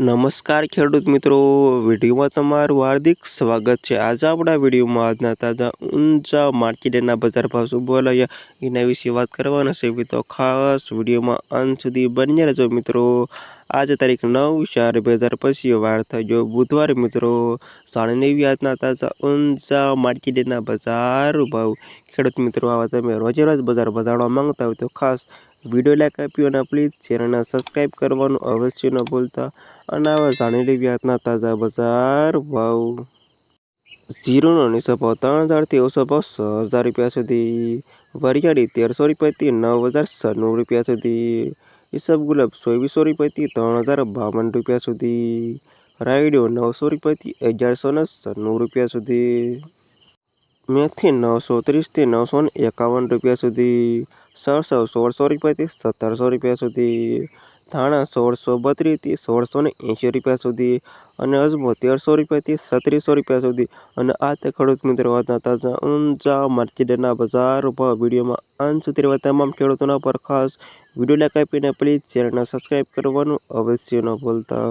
નમસ્કાર ખેડૂત મિત્રો, વિડીયોમાં તમારું હાર્દિક સ્વાગત છે. આજે આપણા વિડીયોમાં આજના તાજા ઊંચા માર્કેટના બજાર ભાવ શું બોલાયા એના વિશે વાત કરવાના છે. તો ખાસ વિડીયોમાં અંત સુધી બની રહેજો મિત્રો. આજે તારીખ નવ ચાર બે હજાર પછી વાર ગયો બુધવારે મિત્રો. સાડા નેવી આજના તાજા ઊંચા માર્કેટના બજાર ભાવ. ખેડૂત મિત્રો, આવા તમે રોજે રોજ બજાર વધારવા માંગતા હોય તો ખાસ વીડિયો લાઈક આપ્યો અને પ્લીઝ ચેનલને સબસ્ક્રાઈબ કરવાનું અવશ્ય ન ભૂલતા. અને જાણેલી જાણી લેવી તાજા બજાર ભાવ. ઝીરોનો નીચો ભાવ ત્રણ હજારથી ઓછો ભાવ છ હજાર રૂપિયા સુધી. વરિયાળી તેરસો રૂપિયાથી નવ હજાર સન્નું રૂપિયા સુધી. ઈસબ ગુલાબ ચોવીસો રૂપિયાથી ત્રણ હજાર બાવન રૂપિયા સુધી. રાયડો નવસો રૂપિયાથી અગિયારસો ને સન્નું રૂપિયા સુધી. મેથી નવસો ત્રીસથી નવસો ને એકાવન રૂપિયા સુધી. સરસો સોળસો રૂપિયાથી સત્તરસો રૂપિયા સુધી. ધાણા સોળસો બત્રીસથી સોળસો ને એંશી રૂપિયા સુધી અને અજમો તેરસો રૂપિયાથી સત્રીસો રૂપિયા સુધી. અને આ તે ખેડૂત મિત્રો આજના તાજા ઊંચા માર્કેટના બજાર ભાવ વિડીયોમાં અંત સુધી રહેવા તમામ ખેડૂતોના પર ખાસ વીડિયો લાઈક આપીને પ્લીઝ ચેનલને સબસ્ક્રાઈબ કરવાનું અવશ્ય ન ભૂલતા.